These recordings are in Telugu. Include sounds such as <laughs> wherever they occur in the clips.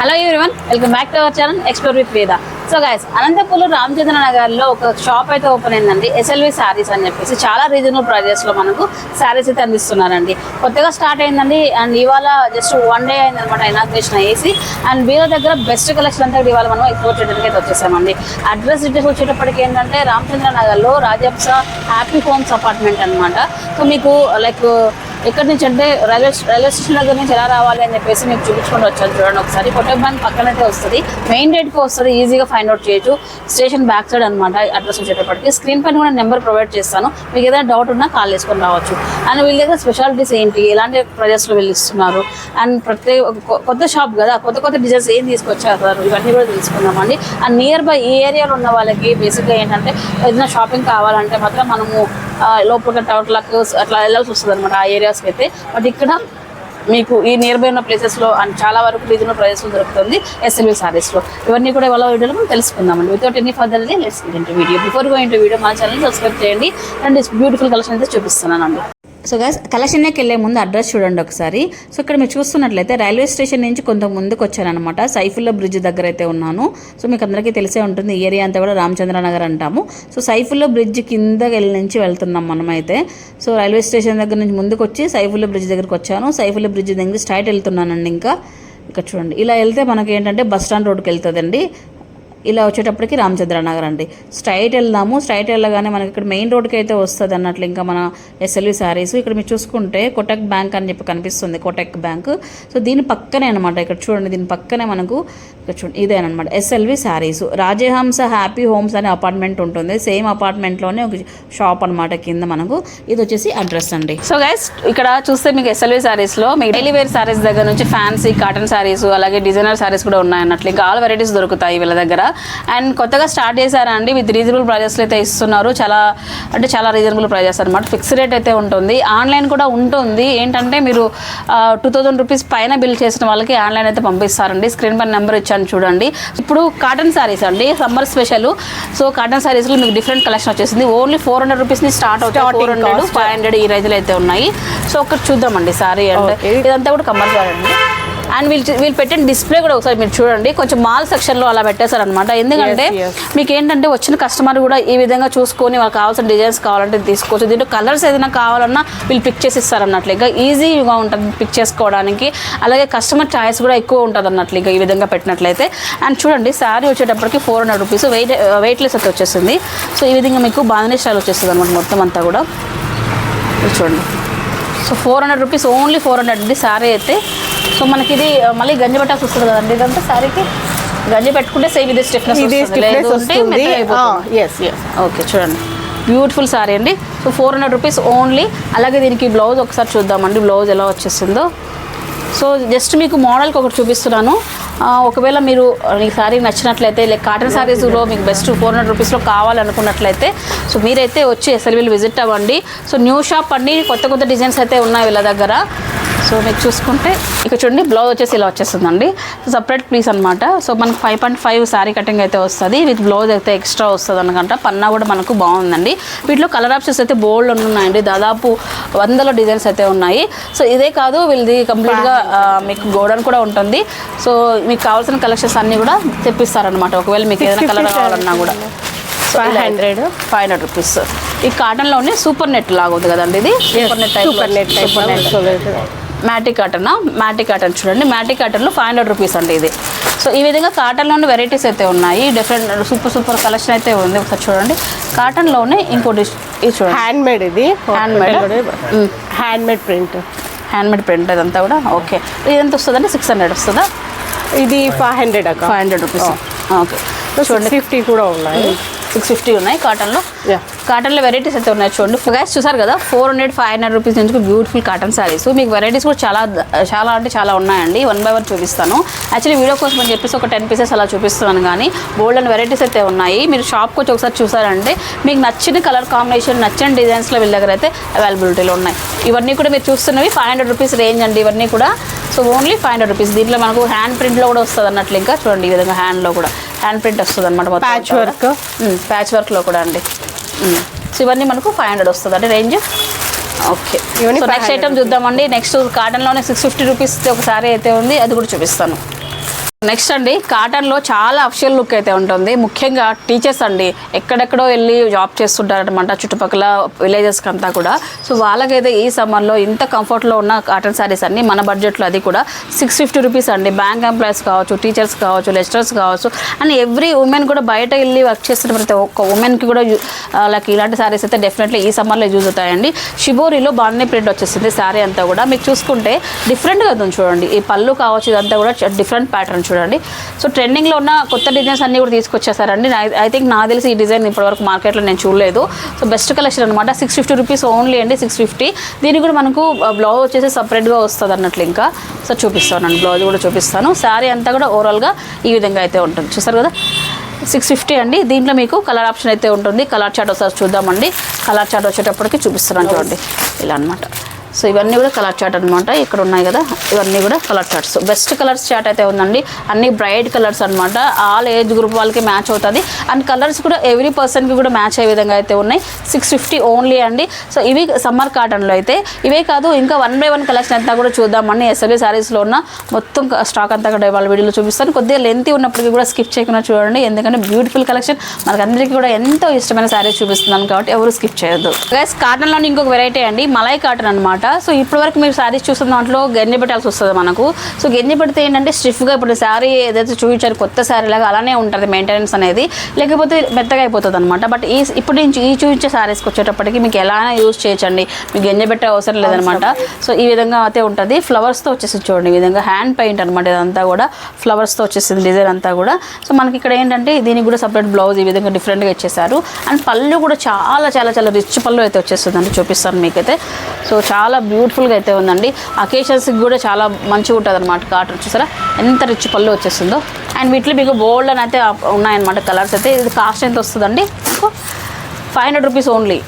Hello everyone welcome back to our channel explore with Veda so guys Anantapur Ramachandra నగర్లో ఒక షాప్ అయితే ఓపెన్ అయిందండి ఎస్ఎల్వి శారీస్ అని చెప్పేసి. చాలా రీజనబుల్ ప్రైజెస్లో మనకు శారీస్ అయితే అందిస్తున్నారండి. కొత్తగా స్టార్ట్ అయిందండి అండ్ ఇవాళ జస్ట్ వన్ డే అయింది అనమాట ఇనాగ్రేషన్ అయ్యేసి. అండ్ వీళ్ళ దగ్గర బెస్ట్ కలెక్షన్ అంతా ఇవాళ మనం ఎక్స్పోర్ట్ చేయడానికి అయితే వచ్చేసామండి. అడ్రస్ డీటెయిల్స్ వచ్చేటప్పటికి ఏంటంటే రామచంద్ర నగర్లో రాజప్స హ్యాపీ హోమ్స్ అపార్ట్మెంట్ అనమాట సో మీకు లైక్ ఎక్కడి నుంచి అంటే రైల్వే రైల్వే స్టేషన్ దగ్గర నుంచి ఎలా రావాలి అని చెప్పేసి మీకు చూపించుకుంటూ వచ్చాను చూడండి ఒకసారి. కొట్టక్ బ్యాంక్ పక్కనైతే వస్తుంది. మెయిన్ గేట్కి వస్తుంది. ఈజీగా ఫైండ్ అవుట్ చేయొచ్చు. స్టేషన్ బ్యాక్ సైడ్ అనమాట అడ్రస్ వచ్చేటప్పటికి. స్క్రీన్ పైన కూడా నెంబర్ ప్రొవైడ్ చేస్తాను. మీకు ఏదైనా డౌట్ ఉన్నా కాల్ చేసుకొని రావచ్చు. అండ్ వీళ్ళ దగ్గర స్పెషాలిటీస్ ఏంటి? ఎలాంటి ప్రైజెస్లో వీళ్ళు ఇస్తున్నారు? అండ్ ప్రత్యేక కొత్త షాప్ కదా? కొత్త కొత్త డిజైన్స్ ఏం తీసుకొచ్చారు ఇవన్నీ కూడా తెలుసుకుందామండి అండ్ నియర్ బై ఈ ఏరియాలో ఉన్న వాళ్ళకి బేసిక్గా ఏంటంటే ఏదైనా షాపింగ్ కావాలంటే మాత్రం మనము లోపల టౌన్ క్లాక్ అట్లా వెళ్ళాల్సి వస్తుంది అనమాట ఆ ఏరియా ఏరియాస్కి అయితే. బట్ ఇక్కడ మీకు ఈ నియర్ బై ఉన్న ప్లేసెస్లో అండ్ చాలా వరకు రీజనల్ ప్రైసెస్లో దొరుకుతుంది ఎస్ఎల్వి సారీస్లో ఇవన్నీ కూడా ఇవాళ వీడియోలో మనం తెలుసుకుందామండి. Without any further let's video before go video మా ఛానల్ సబ్స్క్రైబ్ చేయండి. అండ్ బ్యూటిఫుల్ కలెక్షన్ అయితే చూపిస్తున్నానండి. సో గైస్ కలశన్యకి వెళ్ళే ముందు అడ్రస్ చూడండి ఒకసారి. సో ఇక్కడ మీరు చూస్తున్నట్లయితే రైల్వే స్టేషన్ నుంచి కొంత ముందుకు వచ్చానమాట సైఫుల్లా బ్రిడ్జ్ దగ్గర అయితే ఉన్నాను. సో మీకు అందరికీ తెలిసే ఉంటుంది. ఈ ఏరియా అంతా కూడా రామచంద్రనగర్ అంటాము. సో సైఫుల్లా బ్రిడ్జ్ కింద వెళ్ళి నుంచి వెళ్తున్నాం మనమైతే. సో రైల్వే స్టేషన్ దగ్గర నుంచి ముందుకు వచ్చి సైఫుల్లా బ్రిడ్జ్ దగ్గరకు వచ్చాను. సైఫుల్లా బ్రిడ్జ్ దగ్గర స్ట్రైట్ వెళ్తున్నానండి ఇంకా. ఇక్కడ చూడండి. ఇలా వెళ్తే మనకి ఏంటంటే బస్ స్టాండ్ రోడ్కి వెళ్తుందండి. ఇలా వచ్చేటప్పటికి రామచంద్రనగర్ అండి. స్ట్రైట్ వెళ్దాము. స్ట్రైట్ వెళ్ళగానే మనకి ఇక్కడ మెయిన్ రోడ్కి అయితే వస్తుంది అన్నట్లు ఇంకా మన ఎస్ఎల్వి శారీస్ ఇక్కడ మీరు చూసుకుంటే కొటక్ బ్యాంక్ అని చెప్పి కనిపిస్తుంది కొటక్ బ్యాంక్ సో దీని పక్కనే అనమాట ఇక్కడ చూడండి. దీని పక్కనే మనకు ఇక్కడ చూడండి. ఇదేనమాట SLV sarees Rajahamsa Happy Homes అనే అపార్ట్మెంట్ ఉంటుంది. సేమ్ అపార్ట్మెంట్లోనే ఒక షాప్ అనమాట కింద మనకు. ఇది వచ్చేసి అడ్రస్ అండి. సో గైస్ ఇక్కడ చూస్తే మీకు ఎస్ఎల్వి శారీస్లో మీకు డైలీ వేర్ శారీస్ దగ్గర నుంచి ఫ్యాన్సీ కాటన్ శారీస్ అలాగే డిజైనర్ శారీస్ కూడా ఉన్నాయి అన్నట్లు. ఇంకా ఆల్ వెరైటీస్ దొరుకుతాయి వీళ్ళ దగ్గర. అండ్ కొత్తగా స్టార్ట్ చేశారా అండి? విత్ రీజనబుల్ ప్రైజెస్లో అయితే ఇస్తున్నారు. చాలా అంటే చాలా రీజనబుల్ ప్రైజెస్ అనమాట ఫిక్స్ రేట్ అయితే ఉంటుంది. ఆన్లైన్ కూడా ఉంటుంది. ఏంటంటే మీరు టూ థౌజండ్ రూపీస్ పైన బిల్ చేసిన వాళ్ళకి ఆన్లైన్ అయితే పంపిస్తారండి. స్క్రీన్ పైన నెంబర్ ఇచ్చాను చూడండి. ఇప్పుడు కాటన్ శారీస్ అండి. Summer special. సో కాటన్ శారీస్లో మీకు డిఫరెంట్ కలెక్షన్ వచ్చేసింది. ఓన్లీ ఫోర్ హండ్రెడ్ రూపీస్ని స్టార్ట్ అవుతాయి. ఫోర్ హండ్రెడ్ ఫైవ్ హండ్రెడ్ ఈ రైతులు అయితే ఉన్నాయి. సో ఒకటి చూద్దామండి సారీ అంటే. ఇదంతా కూడా కమ్మర్ సారీ అండి. అండ్ వీళ్ళు వీళ్ళు పెట్టిన డిస్ప్లే కూడా ఒకసారి మీరు చూడండి. కొంచెం మాల్ సెక్షన్లో అలా పెట్టేశారనమాట ఎందుకంటే మీకు ఏంటంటే వచ్చిన కస్టమర్ కూడా ఈ విధంగా చూసుకొని వాళ్ళకి కావాల్సిన డిజైన్స్ కావాలంటే తీసుకోవచ్చు. దీంట్లో కలర్స్ ఏదైనా కావాలన్నా వీళ్ళు పిక్ చేసి ఇస్తారు అన్నట్లు ఇంకా ఈజీగా ఉంటుంది పిక్ చేసుకోవడానికి. అలాగే కస్టమర్ చాయిస్ కూడా ఎక్కువ ఉంటుంది అన్నట్లు ఇంకా ఈ విధంగా పెట్టినట్లయితే. అండ్ చూడండి శారీ వచ్చేటప్పటికి four hundred rupees wait weightless అయితే వచ్చేసింది. సో ఈ విధంగా మీకు బాగానే స్టైల్ వచ్చేస్తుంది అనమాట మొత్తం అంతా కూడా. చూడండి. So four hundred rupees only four hundred sari అయితే సో మనకి ఇది మళ్ళీ గంజి పెట్టాల్సి వస్తుంది కదండి. ఇదంతా శారీకి గంజి పెట్టుకుంటే సేమ్ ఇదే స్టిఫ్నెస్ ఇదే stiffness వస్తుంది. ఎస్ ఎస్ ఓకే చూడండి. బ్యూటిఫుల్ శారీ అండి. So four hundred rupees only అలాగే దీనికి బ్లౌజ్ ఒకసారి చూద్దామండి. బ్లౌజ్ ఎలా వచ్చేస్తుందో సో జస్ట్ మీకు మోడల్కి ఒకటి చూపిస్తున్నాను. ఒకవేళ మీరు ఈ శారీ నచ్చినట్లయితే లైక్ కాటన్ శారీస్లో మీకు బెస్ట్ ఫోర్ హండ్రెడ్ రూపీస్లో కావాలనుకున్నట్లయితే సో మీరైతే వచ్చి ఎస్ఎల్వీలు విజిట్ అవ్వండి. సో న్యూ షాప్ అండి. కొత్త కొత్త డిజైన్స్ అయితే ఉన్నాయి వీళ్ళ దగ్గర. సో మీకు చూసుకుంటే ఇక్కడ చూడండి బ్లౌజ్ వచ్చేసి ఇలా వచ్చేస్తుందండి. సపరేట్ పీస్ అనమాట సో మనకు five point five sari cutting అయితే వస్తుంది. విత్ బ్లౌజ్ అయితే ఎక్స్ట్రా వస్తుంది అనమాట పన్నా కూడా మనకు బాగుందండి. వీటిలో కలర్ ఆప్షన్స్ అయితే బోల్డ్ ఉన్నాయండి. దాదాపు వందల డిజైన్స్ అయితే ఉన్నాయి. సో ఇదే కాదు వీళ్ళది కంప్లీట్గా మీకు గోడౌన్ కూడా ఉంటుంది. సో మీకు కావాల్సిన కలెక్షన్స్ అన్నీ కూడా తెప్పిస్తారనమాట ఒకవేళ మీకు ఏదైనా కలర్ కావాలన్నా కూడా. Five hundred five hundred rupees ఈ కాటన్లోనే సూపర్ నెట్ లాగా ఉంది కదండి ఇది? Super net super net super net మ్యాటి cotton మ్యాటి కాటన్ చూడండి. మ్యాటి కాటన్లో ఫైవ్ హండ్రెడ్ రూపీస్ అండి ఇది. సో ఈ విధంగా కాటన్లోనే వెరైటీస్ అయితే ఉన్నాయి. డిఫరెంట్ సూపర్ సూపర్ కలెక్షన్ అయితే ఉంది. ఒకసారి చూడండి. కాటన్లోనే ఇంకోటి ఇది చూడండి. హ్యాండ్ మేడ్ ఇది. Hand made hand made print hand made print ఇదంతా కూడా. ఓకే. ఇది ఎంత వస్తుందండి? సిక్స్ హండ్రెడ్ వస్తుందా? ఇది five hundred five hundred rupees okay చూడండి ఫిఫ్టీ కూడా ఉన్నాయి. సిక్స్ ఫిఫ్టీ ఉన్నాయి కాటన్లో. కాటన్లో వెరైటీస్ అయితే ఉన్నాయి చూడండి. గైస్ చూసారు కదా four hundred five hundred rupees నుంచి బ్యూటిఫుల్ కాటన్ శారీస్ మీకు వెరైటీస్ కూడా చాలా చాలా అంటే చాలా ఉన్నాయండి. వన్ బై వన్ చూపిస్తాను. యాక్చువల్లీ వీడియో కోసం అని చెప్పేసి ఒక టెన్ పీసెస్ అలా చూపిస్తున్నాను కానీ బోల్డ్ అండ్ వెరైటీస్ అయితే ఉన్నాయి. మీరు షాప్కి వచ్చి ఒకసారి చూసారంటే మీకు నచ్చిన కలర్ కాంబినేషన్ నచ్చిన డిజైన్స్లో వీళ్ళ దగ్గర అయితే అవైలబిలిటీలో ఉన్నాయి. ఇవన్నీ కూడా మీరు చూస్తున్నవి ఫైవ్ హండ్రెడ్ రూపీస్ రేంజ్ అండి ఇవన్నీ కూడా. So only five hundred rupees దీంట్లో మనకు హ్యాండ్ ప్రింట్లో కూడా వస్తుంది అన్నట్లు ఇంకా చూడండి ఈ విధంగా హ్యాండ్లో కూడా. హ్యాండ్ ప్రింట్ వస్తుంది అనమాట ప్యాచ్ వర్క్ ప్యాచ్ వర్క్లో కూడా అండి. సో ఇవన్నీ మనకు ఫైవ్ హండ్రెడ్ వస్తుంది అంటే రేంజ్. ఓకే. నెక్స్ట్ 500 ఐటమ్ చూద్దామండి. నెక్స్ట్ కాటన్లోనే సిక్స్ ఫిఫ్టీ రూపీస్ ఒక సారీ అయితే ఉంది. అది కూడా చూపిస్తాను. నెక్స్ట్ అండి కాటన్లో చాలా అఫిషియల్ లుక్ అయితే ఉంటుంది. ముఖ్యంగా టీచర్స్ అండి ఎక్కడెక్కడో వెళ్ళి జాబ్ చేస్తుంటారనమాట చుట్టుపక్కల విలేజెస్ అంతా కూడా. సో వాళ్ళకైతే ఈ సమ్మర్లో ఇంత కంఫర్ట్లో ఉన్న కాటన్ శారీస్ అన్ని మన బడ్జెట్లో అది కూడా సిక్స్ ఫిఫ్టీ రూపీస్ అండి. బ్యాంక్ ఎంప్లాయీస్ కావచ్చు టీచర్స్ కావచ్చు లెక్చరర్స్ కావచ్చు. అండ్ ఎవ్రీ ఉమెన్ కూడా బయట వెళ్ళి వర్క్ చేస్తున్న ప్రతి ఒక్క ఉమెన్కి కూడా లైక్ ఇలాంటి శారీస్ అయితే డెఫినెట్లీ ఈ సమ్మర్లో యూజ్ అవుతాయండి. షిబోరిలో బాగానే ప్రింట్ వచ్చేసింది శారీ అంతా కూడా. మీకు చూసుకుంటే డిఫరెంట్గా ఉంది చూడండి. ఈ పళ్ళు కావచ్చు ఇదంతా కూడా డిఫరెంట్ ప్యాటర్న్ చూడండి. సో ట్రెండింగ్లో ఉన్న కొత్త డిజైన్స్ అన్నీ కూడా తీసుకొచ్చేసారండి. ఐ థింక్ నాకు తెలిసి ఈ డిజైన్ ఇప్పటివరకు మార్కెట్లో నేను చూడలేదు. సో బెస్ట్ కలెక్షన్ అనమాట సిక్స్ ఫిఫ్టీ రూపీస్ ఓన్లీ అండి సిక్స్ ఫిఫ్టీ దీనికి కూడా మనకు బ్లౌజ్ వచ్చేసి సపరేట్గా వస్తుంది అన్నట్లు ఇంకా. సో చూపిస్తానండి బ్లౌజ్ కూడా చూపిస్తాను. శారీ అంతా కూడా ఓవరాల్గా ఈ విధంగా అయితే ఉంటుంది. చూసారు కదా? సిక్స్ ఫిఫ్టీ అండి. దీంట్లో మీకు కలర్ ఆప్షన్ అయితే ఉంటుంది. కలర్ చార్ట్ ఒకసారి చూద్దామండి. కలర్ చార్ట్ వచ్చేటప్పటికి చూపిస్తున్నాను చూడండి. ఇలా అనమాట సో ఇవన్నీ కూడా కలర్ చార్ట్ అనమాట ఇక్కడ ఉన్నాయి కదా ఇవన్నీ కూడా colour charts best colours chart అయితే ఉందండి. అన్ని బ్రైట్ కలర్స్ అనమాట ఆల్ ఏజ్ గ్రూప్ వాళ్ళకి మ్యాచ్ అవుతుంది. అండ్ కలర్స్ కూడా ఎవ్రీ పర్సన్కి కూడా మ్యాచ్ అయ్యే విధంగా అయితే ఉన్నాయి. సిక్స్ ఫిఫ్టీ ఓన్లీ అండి. సో ఇవి సమ్మర్ కాటన్లో అయితే. ఇవే కాదు ఇంకా వన్ బై వన్ కలెక్షన్ అంతా కూడా చూద్దామని ఎస్ఎల్ఏ శారీస్లో ఉన్న మొత్తం స్టాక్ అంతా కూడా వాళ్ళ వీడియోలో చూపిస్తాను. కొద్దిగా లెంతీ ఉన్నప్పటికీ కూడా స్కిప్ చేయకుండా చూడండి. ఎందుకంటే బ్యూటిఫుల్ కలెక్షన్ మనకందరికీ కూడా ఎంతో ఇష్టమైన శారీస్ చూపిస్తున్నాను కాబట్టి ఎవరు స్కిప్ చేయొద్దు. గైస్ కాటన్లోని ఇంకొక వెరైటీ అండి. మలై కాటన్ అనమాట సో ఇప్పటి వరకు మీరు శారీస్ చూస్తున్న దాంట్లో గంజి పెట్టాల్సి వస్తుంది మనకు. సో గంజి పెడితే ఏంటంటే స్టిఫ్గా ఇప్పుడు శారీ ఏదైతే చూపించారు కొత్త శారీ లాగా అలానే ఉంటుంది మెయింటెనెన్స్ అనేది. లేకపోతే మెత్తగా అయిపోతుంది అనమాట బట్ ఈ ఇప్పుడు నుంచి ఈ చూపించే శారీస్కి వచ్చేటప్పటికి మీకు ఎలా యూజ్ చేయొచ్చండి. మీకు గంజి పెట్టే అవసరం లేదనమాట సో ఈ విధంగా అయితే ఉంటుంది. ఫ్లవర్స్తో వచ్చేసి చూడండి. ఈ విధంగా హ్యాండ్ పెయింట్ అనమాట ఇదంతా కూడా. ఫ్లవర్స్తో వచ్చేసింది డిజైన్ అంతా కూడా. సో మనకి ఇక్కడ ఏంటంటే దీనికి కూడా సపరేట్ బ్లౌజ్ ఈ విధంగా డిఫరెంట్గా ఇచ్చేసారు అండ్ పళ్ళు కూడా చాలా చాలా చాలా రిచ్ పళ్ళు అయితే వచ్చేస్తుందండి. చూపిస్తాను మీకైతే. సో చాలా చాలా బ్యూటిఫుల్గా అయితే ఉందండి. అకేషన్స్కి కూడా చాలా మంచిగా ఉంటుంది అనమాట కాటన్ చూసారా? ఎంత రిచ్ పళ్ళు వచ్చేస్తుందో. అండ్ వీటిలో మీకు బోల్డ్ అని అయితే ఉన్నాయన్నమాట కలర్స్ అయితే. ఇది కాస్ట్ ఎంత వస్తుందండి? మీకు five hundred rupees only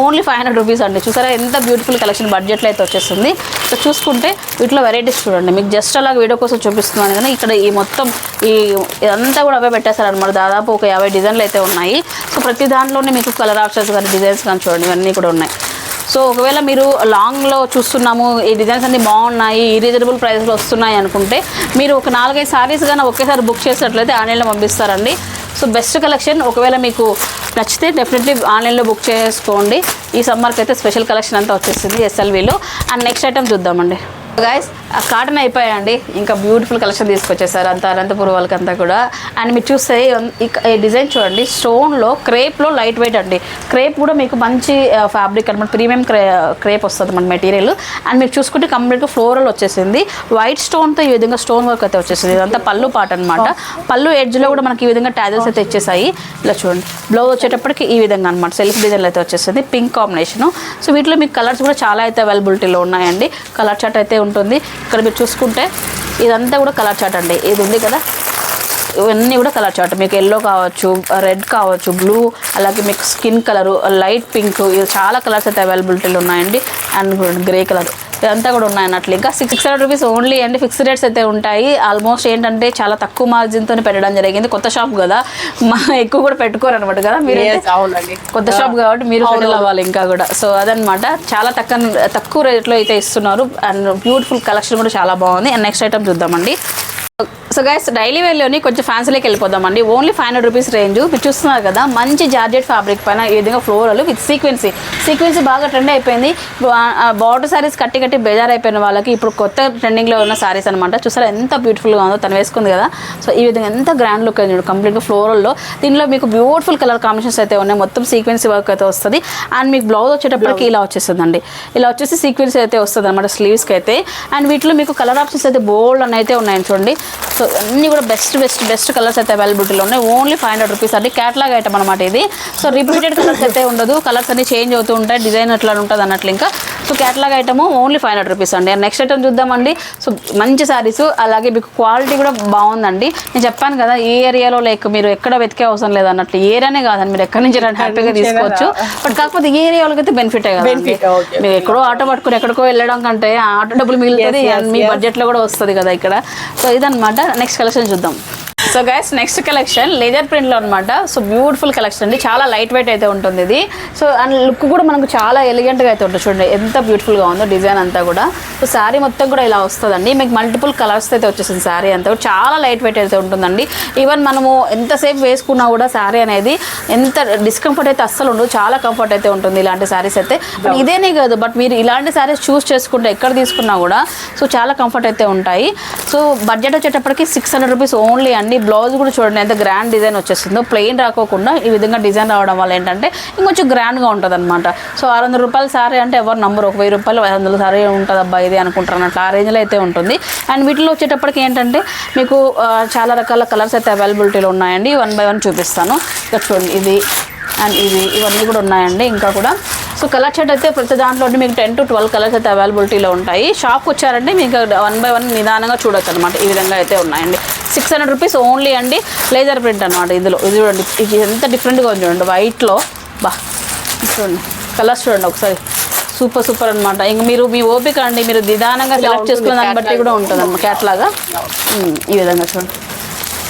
only five hundred rupees అండి. చూసారా? ఎంత బ్యూటిఫుల్ కలెక్షన్ బడ్జెట్లో అయితే వచ్చేస్తుంది. సో చూసుకుంటే వీటిలో వెరైటీస్ చూడండి. మీకు జస్ట్ అలా వీడియో కోసం చూపిస్తున్నాను కానీ ఇక్కడ ఈ మొత్తం ఈ ఇదంతా కూడా అవే పెట్టేశారనమాట దాదాపు ఒక యాభై డిజైన్లు అయితే ఉన్నాయి. సో ప్రతి దాంట్లోనే మీకు కలర్ ఆప్షన్స్ కానీ డిజైన్స్ కానీ చూడండి. ఇవన్నీ కూడా ఉన్నాయి. సో ఒకవేళ మీరు లాంగ్లో చూస్తున్నాము ఈ డిజైన్స్ అన్ని బాగున్నాయి ఈ రీజనబుల్ ప్రైస్లో వస్తున్నాయి అనుకుంటే మీరు ఒక నాలుగైదు సారీస్ కానీ ఒకేసారి బుక్ చేసినట్లయితే ఆన్లైన్లో పంపిస్తారండి. సో బెస్ట్ కలెక్షన్ ఒకవేళ మీకు నచ్చితే డెఫినెట్లీ ఆన్లైన్లో బుక్ చేసుకోండి. ఈ సమ్మర్కి అయితే స్పెషల్ కలెక్షన్ అంతా వచ్చేసింది ఎస్ఎల్విలో అండ్ నెక్స్ట్ ఐటమ్ చూద్దామండి. గైస్ కాటన్ అయిపోయాయండి. ఇంకా బ్యూటిఫుల్ కలెక్షన్ తీసుకొచ్చేసారు. అంత అనంతపురం వాళ్ళకంతా కూడా. అండ్ మీరు చూస్తే ఈ డిజైన్ చూడండి. స్టోన్లో క్రేప్లో లైట్ వెయిట్ అండి. క్రేప్ కూడా మీకు మంచి ఫ్యాబ్రిక్ అనమాట. ప్రీమియం క్రే క్రేప్ వస్తుంది మన మెటీరియల్ అండ్ మీరు చూసుకుంటే కంప్లీట్గా ఫ్లోరల్ వచ్చేసింది. వైట్ స్టోన్తో ఈ విధంగా స్టోన్ వర్క్ అయితే వచ్చేసింది. ఇదంతా పళ్ళు పాట అనమాట. పళ్ళు ఎడ్జ్లో కూడా మనకి ఈ విధంగా టాజల్స్ అయితే ఇచ్చేసాయి. ఇలా చూడండి. బ్లౌజ్ వచ్చేటప్పటికి ఈ విధంగా అనమాట. సెల్ఫ్ డిజైన్లో అయితే వచ్చేసింది. పింక్ కాంబినేషన్ సో వీటిలో మీకు కలర్స్ కూడా చాలా అయితే అవైలబిలిటీలో ఉన్నాయండి. కలర్ చార్ట్ అయితే ఉంటుంది. ఇక్కడ మీరు చూసుకుంటే ఇదంతా కూడా కలర్ చాట్ అండి. ఇది ఉంది కదా? ఇవన్నీ కూడా కలర్ చార్ట్. మీకు ఎల్లో కావచ్చు రెడ్ కావచ్చు బ్లూ అలాగే మీకు స్కిన్ కలరు లైట్ పింక్ ఇవి చాలా కలర్స్ అయితే అవైలబిలిటీలో ఉన్నాయండి. అండ్ గ్రే కలర్ ఇదంతా కూడా ఉన్నాయి అన్నట్లు. ఇంకా సిక్స్ హండ్రెడ్ రూపీస్ ఓన్లీ అండి. ఫిక్స్డ్ రేట్స్ అయితే ఉంటాయి. ఆల్మోస్ట్ ఏంటంటే చాలా తక్కువ మార్జిన్తో పెట్టడం జరిగింది. కొత్త షాప్ కదా. మా ఎక్కువ కూడా పెట్టుకోరు అనమాట కదా మీరు కొత్త షాప్ కాబట్టి మీరు అవ్వాలి ఇంకా కూడా. సో అదనమాట చాలా తక్కువ తక్కువ రేట్లో అయితే ఇస్తున్నారు. అండ్ బ్యూటిఫుల్ కలెక్షన్ కూడా చాలా బాగుంది. అండ్ నెక్స్ట్ ఐటమ్ చూద్దామండి. సో గైస్ డైలీ వేర్లోని కొంచెం ఫ్యాన్సీలోకి వెళ్ళిపోదామండి. Only five hundred rupees range మీరు చూస్తున్నారు కదా మంచి జార్జెట్ ఫ్యాబ్రిక్ పైన ఈ విధంగా ఫ్లోరల్ విత్ సీక్వెన్సీ సీక్వెన్సీ బాగా ట్రెండ్ అయిపోయింది. బార్డర్ సారీస్ కట్టి కట్టి బేజార్ అయిపోయిన వాళ్ళకి ఇప్పుడు కొత్త ట్రెండింగ్లో ఉన్న సారీస్ అనమాట చూసారా ఎంత బ్యూటిఫుల్గా ఉందో తను వేసుకుంది కదా. సో ఈ విధంగా ఎంత గ్రాండ్ లుక్ అయింది కంప్లీట్గా ఫ్లోరల్లో దీనిలో మీకు బ్యూటిఫుల్ కలర్ కాంబినేషన్స్ అయితే ఉన్నాయి. మొత్తం సీక్వెన్సీ వర్క్ అయితే వస్తుంది. అండ్ మీకు బ్లౌజ్ వచ్చేటప్పటికి ఇలా వచ్చేస్తుందండి. ఇలా వచ్చేసి సీక్వెన్సీ అయితే వస్తుంది అనమాట స్లీవ్స్కి అయితే. అండ్ వీటిలో మీకు కలర్ ఆప్షన్స్ అయితే బోల్డ్ అని అయితే ఉన్నాయని చూడండి. సో అన్నీ కూడా బెస్ట్ బెస్ట్ బెస్ట్ కలర్స్ అయితే అవైలబిలిటీలో ఉన్నాయి. ఓన్లీ ఫైవ్ హండ్రెడ్ రూపీస్ అండి. క్యాట్లాగ్ ఐటమ్ అనమాట ఇది. సో రిపీటెడ్ కలర్స్ అయితే ఉండదు. కలర్స్ అన్ని చేంజ్ అవుతూ ఉంటాయి. డిజైన్ అట్లా ఉంటుంది అన్నట్లు ఇంకా. So catalogue item only five hundred rupees అండి. నెక్స్ట్ ఐటమ్ చూద్దామండి. సో మంచి శారీస్ అలాగే మీకు క్వాలిటీ కూడా బాగుందండి. నేను చెప్పాను కదా ఈ ఏరియాలో లైక్ మీరు ఎక్కడ వెతికే అవసరం లేదు అన్నట్లు. ఏరియానే కాదండి. మీరు ఎక్కడి నుంచి హ్యాపీగా తీసుకోవచ్చు. బట్ కాకపోతే ఈ ఏరియా వాళ్ళకి అయితే బెనిఫిటే కదా. మీరు ఎక్కడో ఆటో పట్టుకుని ఎక్కడికో వెళ్ళడం కంటే ఆటో డబ్బులు మిగులుతుంది. and మీ. బడ్జెట్లో కూడా వస్తుంది కదా ఇక్కడ. సో ఇదన్నమాట. నెక్స్ట్ కలెక్షన్ చూద్దాం. So guys next collection laser ప్రింట్లో అనమాట సో బ్యూటిఫుల్ కలెక్షన్ అండి. చాలా లైట్ వెయిట్ అయితే ఉంటుంది ఇది. సో అండ్ లుక్ కూడా మనకు చాలా ఎలిగెంట్గా అయితే ఉంటుంది చూడండి. ఎంత బ్యూటిఫుల్గా ఉందో డిజైన్ అంతా కూడా. సో శారీ మొత్తం కూడా ఇలా వస్తుందండి. మీకు మల్టిపుల్ కలర్స్ అయితే వచ్చేసింది శారీ అంతా కూడా. చాలా లైట్ వెయిట్ అయితే ఉంటుందండి. ఈవెన్ మనము ఎంతసేపు వేసుకున్నా కూడా శారీ అనేది ఎంత డిస్కంఫర్ట్ అయితే అస్సలు ఉండదు. చాలా కంఫర్ట్ అయితే ఉంటుంది ఇలాంటి శారీస్ అయితే. బట్ ఇదేనే కాదు బట్ మీరు ఇలాంటి శారీస్ చూస్ చేసుకుంటే ఎక్కడ తీసుకున్నా కూడా సో చాలా కంఫర్ట్ అయితే ఉంటాయి. సో బడ్జెట్ వచ్చేటప్పటికి సిక్స్ హండ్రెడ్ రూపీస్ ఓన్లీ అండి. బ్లౌజ్ కూడా చూడండి ఎంత గ్రాండ్ డిజైన్ వచ్చేస్తుందో. ప్లెయిన్ రాకోకుండా ఈ విధంగా డిజైన్ రావడం వల్ల ఏంటంటే ఇంకొంచెం గ్రాండ్గా ఉంటుంది అనమాట సో ఆరు వందల రూపాయల సారీ అంటే ఎవరు నంబరు ఒక వెయ్యి రూపాయలు ఐదు వందల సారీ ఉంటుంది అబ్బా ఇది అనుకుంటారు అన్నట్లు ఆ రేంజ్లో అయితే ఉంటుంది. అండ్ వీటిలో వచ్చేటప్పటికి ఏంటంటే మీకు చాలా రకాల కలర్స్ అయితే అవైలబిలిటీలో ఉన్నాయండి. వన్ బై వన్ చూపిస్తాను. ఇక్కడ చూడండి ఇది అండ్ ఇవి ఇవన్నీ కూడా ఉన్నాయండి ఇంకా కూడా. సో కలర్ షర్ట్ అయితే ప్రతి దాంట్లో మీకు టెన్ టు ట్వెల్వ్ కలర్స్ అయితే అవైలబిలిటీలో ఉంటాయి. షాప్కి వచ్చారంటే మీకు వన్ బై వన్ నిదానంగా చూడొచ్చు అనమాట ఈ విధంగా అయితే ఉన్నాయండి. సిక్స్ హండ్రెడ్ రూపీస్ ఓన్లీ అండి. లేజర్ ప్రింట్ అనమాట ఇందులో. ఇది చూడండి. ఇది ఎంత డిఫరెంట్గా ఉంది చూడండి. వైట్లో బా. చూడండి. కలర్స్ చూడండి ఒకసారి. సూపర్ సూపర్ అనమాట ఇంక మీరు మీ ఓపిక అండి. మీరు నిదానంగా సెలెక్ట్ చేసుకున్న దాన్ని బట్టి కూడా ఉంటుంది అన్నమాట. క్యాట్లాగా ఈ విధంగా చూడండి.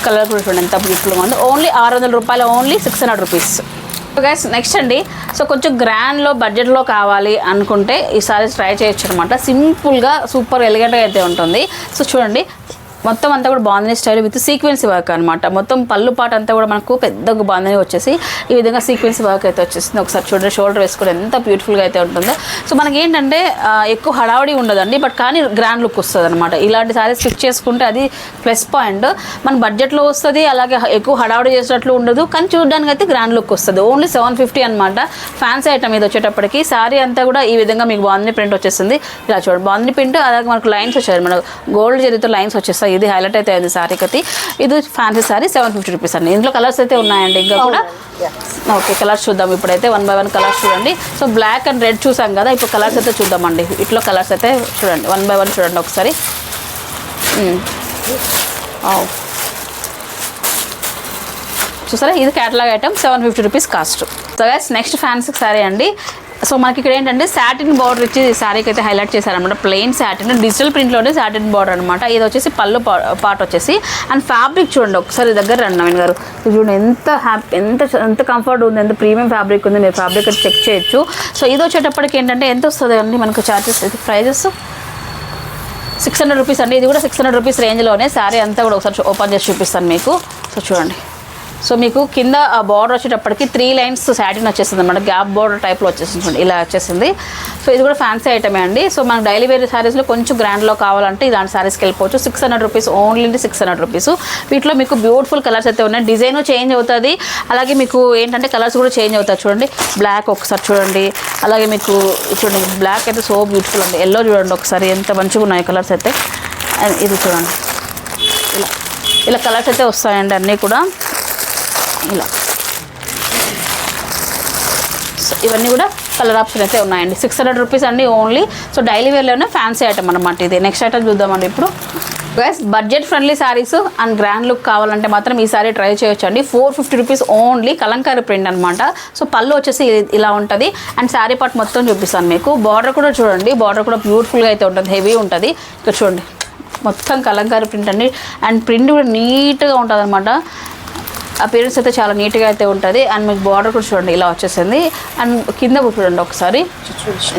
కలర్ కూడా చూడండి ఎంత బ్యూటిఫుల్గా ఉంది. ఓన్లీ ఆరు వందల రూపాయలు only six hundred rupees guys next అండి. సో కొంచెం గ్రాండ్లో బడ్జెట్లో కావాలి అనుకుంటే ఈసారి ట్రై చేయొచ్చు అనమాట సింపుల్గా సూపర్ ఎలిగెంట్గా అయితే ఉంటుంది. సో చూడండి. మొత్తం అంతా కూడా బాగుందని స్టైల్ విత్ సీక్వెన్స్ వర్క్ అనమాట మొత్తం పళ్ళు పాట అంతా కూడా మనకు పెద్దగా బాగుందని వచ్చేసి ఈ విధంగా సీక్వెన్స్ వర్క్ అయితే వచ్చేసింది. ఒకసారి చూడండి షోల్డర్ వేసుకుని ఎంత బ్యూటిఫుల్గా అయితే ఉంటుందో. సో మనకి ఏంటంటే ఎక్కువ హడావడి ఉండదండి. బట్ కానీ గ్రాండ్ లుక్ వస్తుంది అనమాట ఇలాంటి సారీస్ స్టిచ్ చేసుకుంటే అది ప్లస్ పాయింట్ మన బడ్జెట్లో వస్తుంది అలాగే ఎక్కువ హడావడి చేసినట్లు ఉండదు. కానీ చూడడానికి అయితే గ్రాండ్ లుక్ వస్తుంది. ఓన్లీ సెవెన్ ఫిఫ్టీ అనమాట ఫ్యాన్సీ ఐటమ్ ఇది వచ్చేటప్పటికి. సారీ అంతా కూడా ఈ విధంగా మీకు బాగుంది ప్రింట్ వచ్చేస్తుంది ఇలా చూడండి బాగుంది ప్రింట్ అలాగే మనకు లైన్స్ వచ్చాయి మన గోల్డ్ జరిగితే లైన్స్ వచ్చేస్తాయి. ఇది హైలైట్ అయితే అయింది సారీకి అయితే ఇది fancy sari seven fifty rupees అండి. ఇందులో కలర్స్ అయితే ఉన్నాయండి ఇంకా కూడా. ఓకే కలర్స్ చూద్దాం ఇప్పుడైతే. వన్ బై వన్ కలర్స్ చూడండి. సో బ్లాక్ అండ్ రెడ్ చూసాం కదా ఇప్పుడు కలర్స్ అయితే చూద్దామండి. ఇట్లో కలర్స్ అయితే చూడండి. వన్ బై వన్ చూడండి ఒకసారి. Oh. చూసారా? ఇది catalogue item seven fifty rupees cost so guys next fancy sari అండి. సో మనకి ఇక్కడ ఏంటంటే సాటిన్ బార్డర్ ఇచ్చి శారీకి అయితే హైలైట్ చేశారనమాట ప్లెయిన్ సాటిన్ డిజిటల్ ప్రింట్లోనే సాటిన్ బార్డర్ అనమాట ఇది వచ్చేసి పళ్ళు పాట వచ్చేసి. అండ్ ఫ్యాబ్రిక్ చూడండి ఒకసారి దగ్గర రండి నవీన్ గారు. ఇది చూడండి ఎంత హ్యాపీ ఎంత ఎంత కంఫర్ట్ ఉంది ఎంత ప్రీమియం ఫ్యాబ్రిక్ ఉంది మీరు ఫ్యాబ్రిక్ అయితే చెక్ చేయొచ్చు. సో ఇది వచ్చేటప్పటికి ఏంటంటే ఎంత వస్తుంది అండి మనకు charges prices six hundred rupees అండి. ఇది కూడా సిక్స్ హండ్రెడ్ రూపీస్ రేంజ్లోనే శారీ అంతా కూడా ఒకసారి ఓపెన్ చేసి చూపిస్తాను మీకు. సో చూడండి. సో మీకు కింద ఆ బార్డర్ వచ్చేటప్పటికి త్రీ లైన్స్ శాటిన్ వచ్చేసింది అనమాట గ్యాప్ బార్డర్ టైప్లో వచ్చేసింది చూడండి ఇలా వచ్చేసింది. సో ఇది కూడా ఫ్యాన్సీ ఐటమే అండి. సో మనకు డైలీ వేర్ శారీస్లో కొంచెం గ్రాండ్లో కావాలంటే ఇలాంటి శారీస్కి వెళ్ళిపోవచ్చు. Six hundred rupees only six hundred rupees వీటిలో మీకు బ్యూటిఫుల్ కలర్స్ అయితే ఉన్నాయి. డిజైన్ చేంజ్ అవుతుంది. అలాగే మీకు ఏంటంటే కలర్స్ కూడా చేంజ్ అవుతాయి. చూడండి. బ్లాక్ ఒకసారి చూడండి. అలాగే మీకు చూడండి. బ్లాక్ అయితే సో బ్యూటిఫుల్ అండి. ఎల్లో చూడండి ఒకసారి. ఎంత మంచిగా ఉన్నాయి కలర్స్ అయితే. ఇది చూడండి. ఇలా. ఇలా కలర్స్ అయితే వస్తాయండి అన్నీ కూడా. ఇలా. సో ఇవన్నీ కూడా కలర్ ఆప్షన్ అయితే ఉన్నాయండి. సిక్స్ హండ్రెడ్ రూపీస్ అండి ఓన్లీ సో డైలీ వేర్లోనే ఫ్యాన్సీ ఐటమ్ అనమాట ఇది. నెక్స్ట్ ఐటమ్ చూద్దామండి ఇప్పుడు. Guys budget friendly saris and grand look కావాలంటే మాత్రం ఈ సారీ ట్రై చేయొచ్చు అండి four fifty rupees only kalamkari print అనమాట సో పళ్ళు వచ్చేసి ఇలా ఉంటుంది. అండ్ శారీ పార్ట్ మొత్తం చూపిస్తాను మీకు. బార్డర్ కూడా చూడండి. బార్డర్ కూడా బ్యూటిఫుల్గా అయితే ఉంటుంది. హెవీ ఉంటుంది. ఇక్కడ చూడండి. మొత్తం కలంకారీ ప్రింట్ అండి. అండ్ ప్రింట్ కూడా నీట్గా ఉంటుంది అనమాట అపీరెన్స్ అయితే చాలా నీట్గా అయితే ఉంటుంది. అండ్ మీకు బార్డర్ కూడా చూడండి ఇలా వచ్చేసింది. అండ్ కింద కూడా చూడండి ఒకసారి.